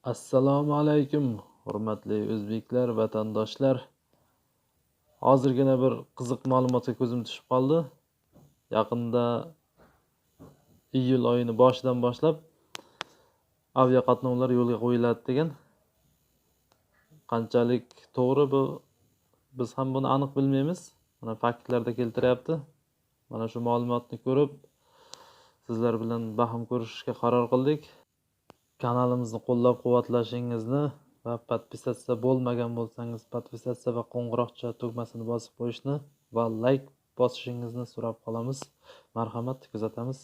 Assalomu alaykum, hurmatli o'zbeklar, vatandoshlar. Hozirgina bir qiziq ma'lumotga ko'zim tushib qoldi. Yaqinda iyul oyini boshidan boshlab aviaqatnovlar yo'lga qo'yiladi degan. Qanchalik to'g'ri bu biz ham buni aniq bilmaymiz. Mana faktlarda keltiryapti. Mana shu ma'lumotni ko'rib sizlar bilan baham ko'rishishga qaror qildik. Kanalimizni qo'llab-quvvatlashingizni va podpisatsiya bo'lmagan bo'lsangiz, podpisatsiya va qo'ng'iroqcha tugmasini bosib qo'yishni va layk bosishingizni so'rab qolamiz. Marhamat, kuzatamiz.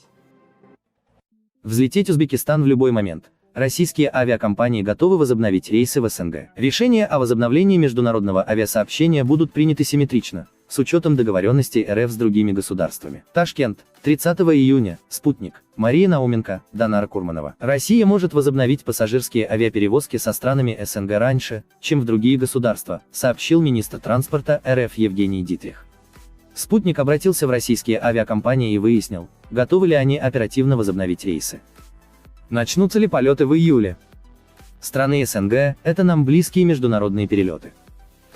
Взлететь Узбекистан в любой момент. Российские авиакомпании готовы возобновить рейсы в СНГ. Решения о возобновлении международного авиасообщения будут приняты симметрично, с учетом договоренностей РФ с другими государствами. Ташкент, 30 июня, Спутник, Мария Науменко, Данара Курманова. Россия может возобновить пассажирские авиаперевозки со странами СНГ раньше, чем в другие государства, сообщил министр транспорта РФ Евгений Дитрих. Спутник обратился в российские авиакомпании и выяснил, готовы ли они оперативно возобновить рейсы. Начнутся ли полеты в июле? Страны СНГ – это нам близкие международные перелеты.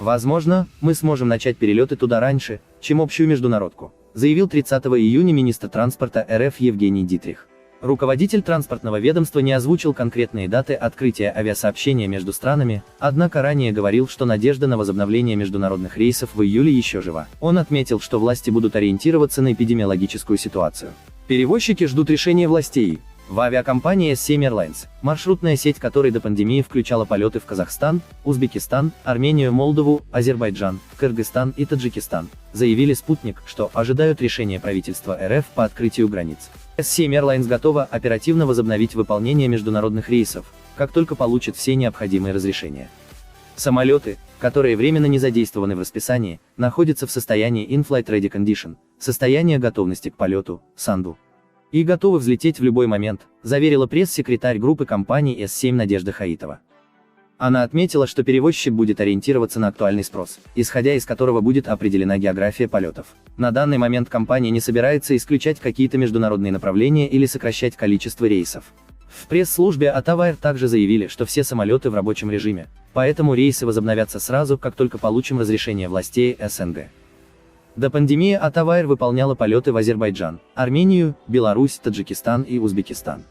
Возможно, мы сможем начать перелеты туда раньше, чем общую международку, заявил 30 июня министр транспорта РФ Евгений Дитрих. Руководитель транспортного ведомства не озвучил конкретные даты открытия авиасообщения между странами, однако ранее говорил, что надежда на возобновление международных рейсов в июле еще жива. Он отметил, что власти будут ориентироваться на эпидемиологическую ситуацию. Перевозчики ждут решения властей, в авиакомпании S7 Airlines, маршрутная сеть которой до пандемии включала полеты в Казахстан, Узбекистан, Армению, Молдову, Азербайджан, Кыргызстан и Таджикистан, заявили «Спутник», что ожидают решения правительства РФ по открытию границ. S7 Airlines готова оперативно возобновить выполнение международных рейсов, как только получит все необходимые разрешения. Самолеты, которые временно не задействованы в расписании, находятся в состоянии in-flight ready condition, состояние готовности к полету, санду и готовы взлететь в любой момент, заверила пресс-секретарь группы компаний S7 Надежда Хаитова. Она отметила, что перевозчик будет ориентироваться на актуальный спрос, исходя из которого будет определена география полетов. На данный момент компания не собирается исключать какие-то международные направления или сокращать количество рейсов. В пресс-службе Атавайр также заявили, что все самолеты в рабочем режиме, поэтому рейсы возобновятся сразу, как только получим разрешение властей СНГ. До пандемии Атавайр выполняла полеты в Азербайджан, Армению, Беларусь, Таджикистан и Узбекистан.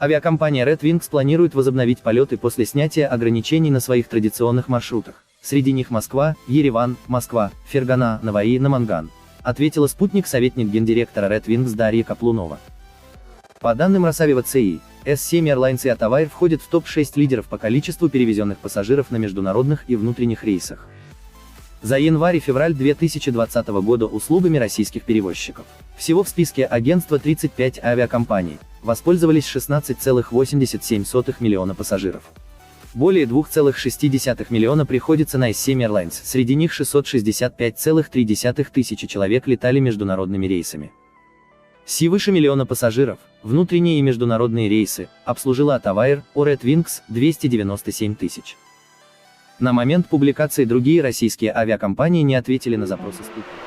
Авиакомпания Red Wings планирует возобновить полеты после снятия ограничений на своих традиционных маршрутах. Среди них Москва, Ереван, Москва, Фергана, Наваи, Наманган. Ответила спутник советник гендиректора Red Wings Дарья Каплунова. По данным Росавио ЦИ, S7 Airlines и Атавайр входят в топ-6 лидеров по количеству перевезенных пассажиров на международных и внутренних рейсах за январь и февраль 2020 года услугами российских перевозчиков. Всего в списке агентства 35 авиакомпаний, воспользовались 16,87 миллиона пассажиров. Более 2,6 миллиона приходится на S7 Airlines, среди них 665,3 тысячи человек летали международными рейсами. Си выше миллиона пассажиров, внутренние и международные рейсы, обслужила Атавайр, Red Wings, 297 тысяч. На момент публикации другие российские авиакомпании не ответили на запросы спутника.